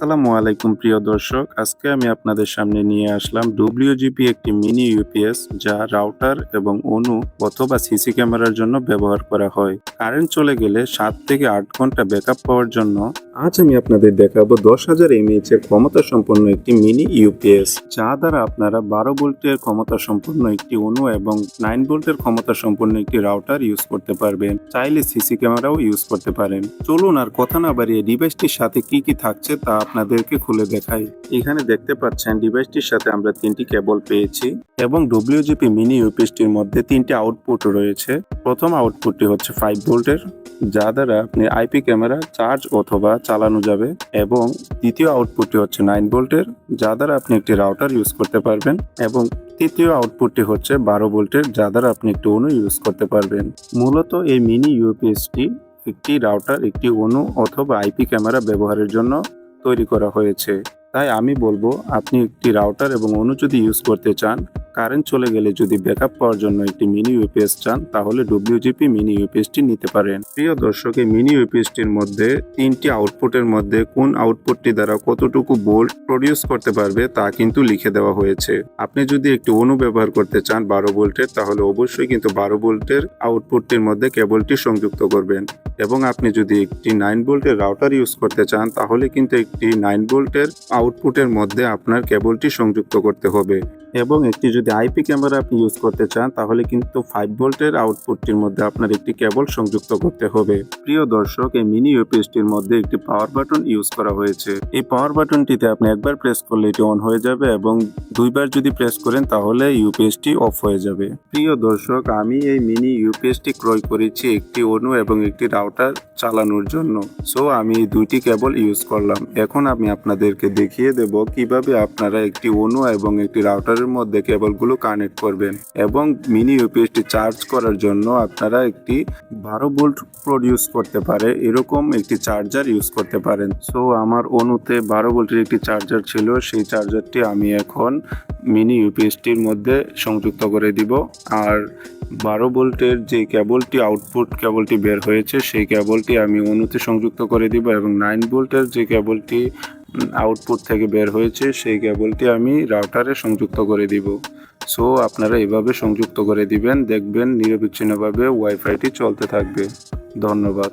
আসসালামু আলাইকুম, প্রিয় দর্শক। আজকে আমি আপনাদের সামনে নিয়ে আসলাম ডব্লিউজিপি একটি মিনি ইউপিএস যা রাউটার এবং অনু অথবা সিসি ক্যামেরার জন্য ব্যবহার করা হয়। কারেন্ট চলে গেলে সাত থেকে আট ঘণ্টা ব্যাকআপ পাওয়ার জন্য আজ আমি আপনাদের দেখাবো দশ হাজার এমএইচ এর ক্ষমতা সম্পন্ন একটি মিনি ইউপিএস যা দ্বারা আপনারা বারো ভোল্টের ক্ষমতা সম্পন্ন একটি অনু এবং নাইন ভোল্টের ক্ষমতা সম্পন্ন একটি রাউটার ইউজ করতে পারবেন। চাইলে সিসি ক্যামেরাও ইউজ করতে পারেন। চলুন আর কথা না বাড়িয়ে ডিভাইসটির সাথে কি কি থাকছে তা আপনাদেরকে খুলে দেখাই। এখানে দেখতে পাচ্ছেন ডিভাইসটির সাথে আমরা তিনটি কেবল পেয়েছি এবং ডব্লিউজিপি মিনি ইউপিএসটির মধ্যে তিনটি আউটপুট রয়েছে। প্রথম আউটপুটটি হচ্ছে ফাইভ ভোল্টের, যা দ্বারা আপনি আইপি ক্যামেরা চার্জ অথবা চালানো যাবে এবং দ্বিতীয় আউটপুটটি হচ্ছে নাইন ভোল্টের, যা দ্বারা আপনি একটি রাউটার ইউজ করতে পারবেন এবং তৃতীয় আউটপুটটি হচ্ছে বারো ভোল্টের, যা দ্বারা আপনি একটি অনু ইউজ করতে পারবেন। মূলত এই মিনি ইউপিএসটি একটি রাউটার একটি অনু অথবা আইপি ক্যামেরা ব্যবহারের জন্য তৈরি করা হয়েছে। তাই আমি বলব আপনি একটি রাউটার এবং অনু ইউজ করতে চান কারেন্ট চলে গেলে যদি ব্যাকআপ পাওয়ার জন্য একটি মিনি ইউপিএস চান, তাহলে ডব্লিউজিপি মিনি ইউপিএসটি নিতে পারেন। প্রিয় দর্শক, এই মিনি ইউপিএসটির মধ্যে তিনটি আউটপুটের মধ্যে কোন আউটপুটটি দ্বারা কতটুকু বোল্ট প্রডিউস করতে পারবে তা কিন্তু লিখে দেওয়া হয়েছে। আপনি যদি একটি অনু ব্যবহার করতে চান বারো ভোল্টের, তাহলে অবশ্যই কিন্তু বারো ভোল্টের আউটপুটটির মধ্যে কেবলটি সংযুক্ত করবেন। এবং আপনি যদি একটি নাইন ভোল্টের রাউটার ইউজ করতে চান, তাহলে কিন্তু একটি নাইন ভোল্টের আউটপুটের মধ্যে আপনার কেবলটি সংযুক্ত করতে হবে। এবং একটি যদি আইপি ক্যামেরা আপনি ইউজ করতে চান, তাহলে কিন্তু ফাইভ ভোল্টের আউটপুটটির মধ্যে আপনার একটি কেবল সংযুক্ত করতে হবে। প্রিয় দর্শক, এই মিনি ইউপিএসটির মধ্যে একটি পাওয়ার বাটন ইউজ করা হয়েছে। এই পাওয়ার বাটনটিতে আপনি একবার প্রেস করলে এটি অন হয়ে যাবে এবং দুইবার যদি প্রেস করেন, তাহলে ইউপিএসটি অফ হয়ে যাবে। প্রিয় দর্শক, আমি এই মিনি ইউপিএসটি ক্রয় করেছি একটি অনু এবং একটি রাউটার চালানোর জন্য। সো আমি দুইটি কেবল ইউজ করলাম। এখন আমি আপনাদেরকে দেখিয়ে দেব কীভাবে আপনারা একটি অনু এবং একটি রাউটারের মধ্যে কেবলগুলো কানেক্ট করবেন এবং মিনি ইউপিএসটি চার্জ করার জন্য আপনারা একটি বারো ভোল্ট প্রডিউস করতে পারে, এরকম একটি চার্জার ইউজ করতে পারেন। সো আমার অনুতে বারো ভোল্টের একটি চার্জার ছিল, সেই চার্জারটি আমি এখন মিনি ইউপিএসটির মধ্যে সংযুক্ত করে দিব। আর বারো ভোল্টের যে কেবলটি আউটপুট কেবলটি বের হয়েছে, সেই কেবলটি আমি অনুতে সংযুক্ত করে দিব এবং নাইন ভোল্টের যে কেবলটি আউটপুট থেকে বের হয়েছে, সেই কেবলটি আমি রাউটারে সংযুক্ত করে দিব। সো আপনারা এভাবে সংযুক্ত করে দিবেন, দেখবেন নিরবিচ্ছিন্নভাবে ওয়াইফাইটি চলতে থাকবে। ধন্যবাদ।